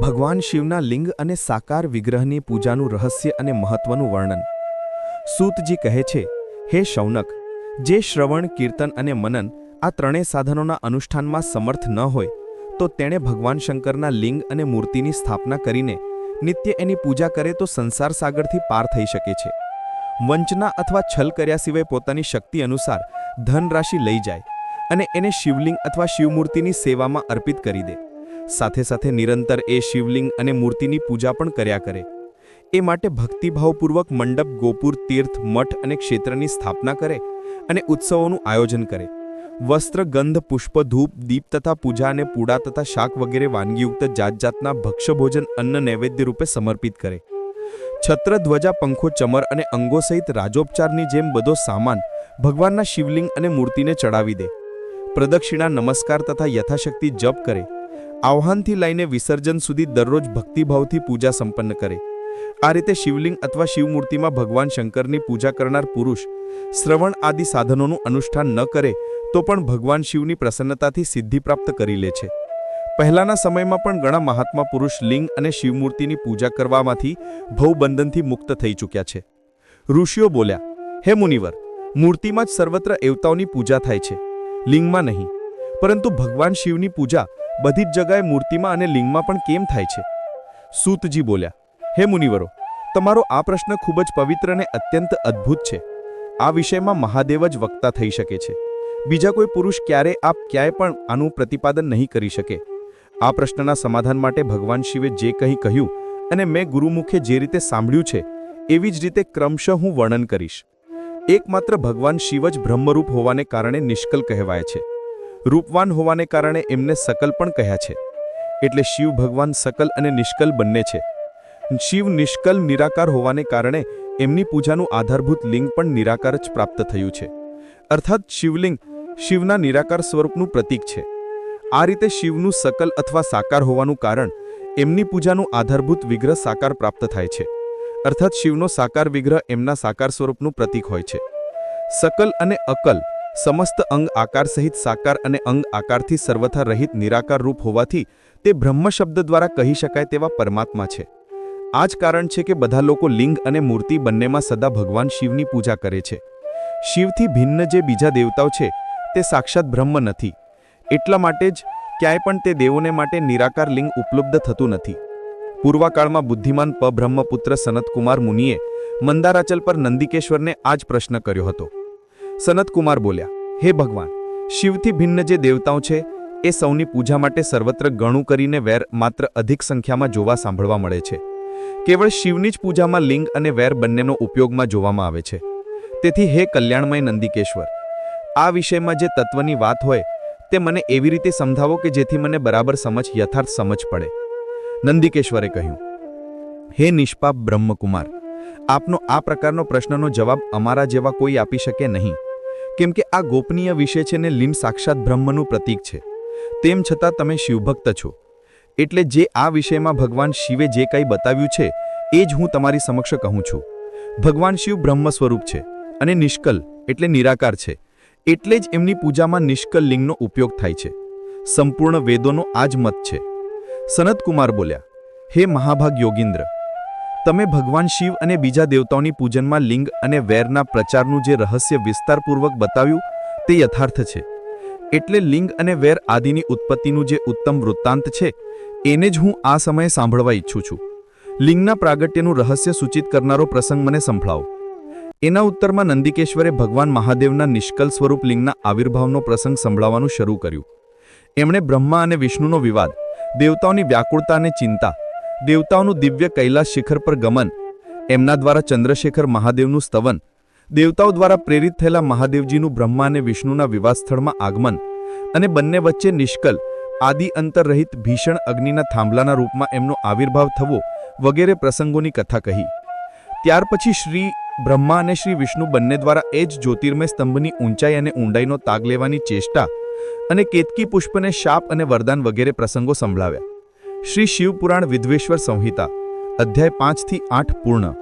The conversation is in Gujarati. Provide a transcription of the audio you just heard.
ભગવાન શિવના લિંગ અને સાકાર વિગ્રહની પૂજાનું રહસ્ય અને મહત્વનું વર્ણન. સૂતજી કહે છે, હે શૌનક, જે શ્રવણ, કીર્તન અને મનન આ ત્રણેય સાધનોના અનુષ્ઠાનમાં સમર્થ ન હોય, તો તેણે ભગવાન શંકરના લિંગ અને મૂર્તિની સ્થાપના કરીને નિત્ય એની પૂજા કરે તો સંસાર સાગરથી પાર થઈ શકે છે. વંચના અથવા છલ કર્યા સિવાય પોતાની શક્તિ અનુસાર ધન રાશિ લઈ જાય અને એને શિવલિંગ અથવા શિવમૂર્તિની સેવામાં અર્પિત કરી દે. સાથે સાથે નિરંતર એ શિવલિંગ અને મૂર્તિની પૂજા પણ કર્યા કરે. એ માટે ભક્તિભાવપૂર્વક મંડપ, ગોપુર, તીર્થ, મઠ અને ક્ષેત્રની સ્થાપના કરે અને ઉત્સવોનું આયોજન કરે. વસ્ત્ર, ગંધ, પુષ્પ, ધૂપ, દીપ તથા પૂજા અને પૂડા તથા શાક વગેરે વાનગીયુક્ત જાત જાતના ભક્ષ્યભોજન, અન્ન નૈવેદ્ય રૂપે સમર્પિત કરે. છત્ર ધ્વજા પંખો, ચમર અને અંગો સહિત રાજોપચારની જેમ બધો સામાન ભગવાનના શિવલિંગ અને મૂર્તિને ચડાવી દે. પ્રદક્ષિણા, નમસ્કાર તથા યથાશક્તિ જપ કરે. આહ્વાનથી લઈને વિસર્જન સુધી દરરોજ ભક્તિભાવથી પૂજા સંપન્ન કરે. આ રીતે શિવલિંગ અથવા શિવમૂર્તિમાં ભગવાન શંકરની પૂજા કરનાર પુરુષ શ્રવણ આદિ સાધનોનું અનુષ્ઠાન ન કરે તો પણ ભગવાન શિવની પ્રસન્નતાથી સિદ્ધિ પ્રાપ્ત કરી લે છે. પહેલાના સમયમાં પણ ઘણા મહાત્મા પુરુષ લિંગ અને શિવમૂર્તિની પૂજા કરવામાંથી ભવબંધનથી મુક્ત થઈ ચૂક્યા છે. ઋષિઓ બોલ્યા, હે મુનિવર, મૂર્તિમાં જ સર્વત્ર એવતાઓની પૂજા થાય છે. લિંગમાં નહીં, પરંતુ ભગવાન શિવની પૂજા બધી જ જગાએ મૂર્તિમાં અને લિંગમાં પણ કેમ થાય છે? સૂતજી બોલ્યા, હે મુનિવરો, તમારો આ પ્રશ્ન ખૂબ જ પવિત્ર અને અત્યંત અદ્ભુત છે. આ વિષયમાં મહાદેવ જ વક્તા થઈ શકે છે. બીજા કોઈ પુરુષ ક્યારે આપ ક્યાંય પણ આનું પ્રતિપાદન નહીં કરી શકે. આ પ્રશ્નના સમાધાન માટે ભગવાન શિવે જે કંઈ કહ્યું અને મેં ગુરુમુખે જે રીતે સાંભળ્યું છે, એવી જ રીતે ક્રમશઃ હું વર્ણન કરીશ. એકમાત્ર ભગવાન શિવ જ બ્રહ્મરૂપ હોવાને કારણે નિષ્કલ કહેવાય છે. રૂપવાન હોવાને કારણે એમને સકલ પણ કહ્યા છે. એટલે શિવ ભગવાન સકલ અને નિષ્કલ બંને છે. શિવ નિષ્કલ નિરાકાર હોવાને કારણે એમની પૂજાનું આધારભૂત લિંગ પણ નિરાકાર જ પ્રાપ્ત થયું છે. અર્થાત શિવલિંગ શિવના નિરાકાર સ્વરૂપનું પ્રતીક છે. આ રીતે શિવનું સકલ અથવા સાકાર હોવાનું કારણ એમની પૂજાનું આધારભૂત વિગ્રહ સાકાર પ્રાપ્ત થાય છે. અર્થાત શિવનો સાકાર વિગ્રહ એમના સાકાર સ્વરૂપનું પ્રતીક હોય છે. સકલ અને અકલ સમસ્ત અંગ આકાર સહિત સાકાર અને અંગ આકારથી સર્વથા રહિત નિરાકાર રૂપ હોવાથી તે બ્રહ્મ શબ્દ દ્વારા કહી શકાય તેવા પરમાત્મા છે. આ જ કારણ છે કે બધા લોકો લિંગ અને મૂર્તિ બંનેમાં સદા ભગવાન શિવની પૂજા કરે છે. શિવથી ભિન્ન જે બીજા દેવતાઓ છે, તે સાક્ષાત બ્રહ્મ નથી. એટલા માટે જ ક્યાંય પણ તે દેવોને માટે નિરાકાર લિંગ ઉપલબ્ધ થતું નથી. પૂર્વકાળમાં બુદ્ધિમાન પબ્રહ્મપુત્ર સનતકુમાર મુનિએ મંદારાચલ પર નંદિકેશ્વરને આ જ પ્રશ્ન કર્યો હતો. સનતકુમાર બોલ્યા, હે ભગવાન, શિવથી ભિન્ન જે દેવતાઓ છે, એ સૌની પૂજા માટે સર્વત્ર ગણું કરીને વેર માત્ર અધિક સંખ્યામાં જોવા સાંભળવા મળે છે. કેવળ શિવની જ પૂજામાં લિંગ અને વેર બંનેનો ઉપયોગમાં જોવામાં આવે છે. તેથી હે કલ્યાણમય નંદિકેશ્વર, આ વિષયમાં જે તત્વની વાત હોય, તે મને એવી રીતે સમજાવો કે જેથી મને બરાબર સમજ યથાર્થ સમજ પડે. નંદિકેશ્વરે કહ્યું, હે નિષ્પાપ બ્રહ્મકુમાર, આપનો આ પ્રકારનો પ્રશ્નનો જવાબ અમારા જેવા કોઈ આપી શકે નહીં. કેમ કે આ ગોપનીય વિષય છે ને લીમ સાક્ષાત બ્રહ્મનું પ્રતીક છે. તેમ છતાં તમે શિવભક્ત છો. એટલે જે આ વિષયમાં ભગવાન શિવે જે કંઈ બતાવ્યું છે, એ જ હું તમારી સમક્ષ કહું છું. ભગવાન શિવ બ્રહ્મ સ્વરૂપ છે અને નિષ્કલ એટલે નિરાકાર છે. એટલે જ એમની પૂજામાં નિષ્કલ લિંગનો ઉપયોગ થાય છે. સંપૂર્ણ વેદોનો આ જ મત છે. સનતકુમાર બોલ્યા, હે મહાભાગ યોગીન્દ્ર તમે ભગવાન શિવ અને બીજા દેવતાઓની પૂજનમાં લિંગ અને વેરના પ્રચારનું જે રહસ્ય વિસ્તારપૂર્વક બતાવ્યું, તે યથાર્થ છે. એટલે લિંગ અને વેર આદિની ઉત્પત્તિનું જે ઉત્તમ વૃત્તાંત છે, એને જ હું આ સમયે સાંભળવા ઈચ્છું છું. લિંગના પ્રાગટ્યનું રહસ્ય સૂચિત કરનારો પ્રસંગ મને સંભળાવો. એના ઉત્તરમાં નંદિકેશ્વરે ભગવાન મહાદેવના નિષ્કલ સ્વરૂપ લિંગના આવિર્ભાવનો પ્રસંગ સંભળાવવાનું શરૂ કર્યું. એમણે બ્રહ્મા અને વિષ્ણુનો વિવાદ, દેવતાઓની વ્યાકુળતા અને ચિંતા દેવતાઓનું દિવ્ય કૈલાસ શિખર પર ગમન, એમના દ્વારા ચંદ્રશેખર મહાદેવનું સ્તવન, દેવતાઓ દ્વારા પ્રેરિત થયેલા મહાદેવજીનું બ્રહ્મા અને વિષ્ણુના વિવાસ સ્થળમાં આગમન અને બંને વચ્ચે નિષ્કલ, આદિ અંતરરહિત ભીષણ અગ્નિના થાંભલાના રૂપમાં એમનો આવિર્ભાવ થવો વગેરે પ્રસંગોની કથા કહી. ત્યાર પછી શ્રી બ્રહ્મા અને શ્રી વિષ્ણુ બંને દ્વારા એ જ જ્યોતિર્મય સ્તંભની ઊંચાઈ અને ઊંડાઈનો તાગ લેવાની ચેષ્ટા અને કેતકી પુષ્પને શાપ અને વરદાન વગેરે પ્રસંગો સંભળાવ્યા. શ્રી શિવપુરાણ વિદ્વેશ્વર સંહિતા અધ્યાય પાંચથી આઠ પૂર્ણ.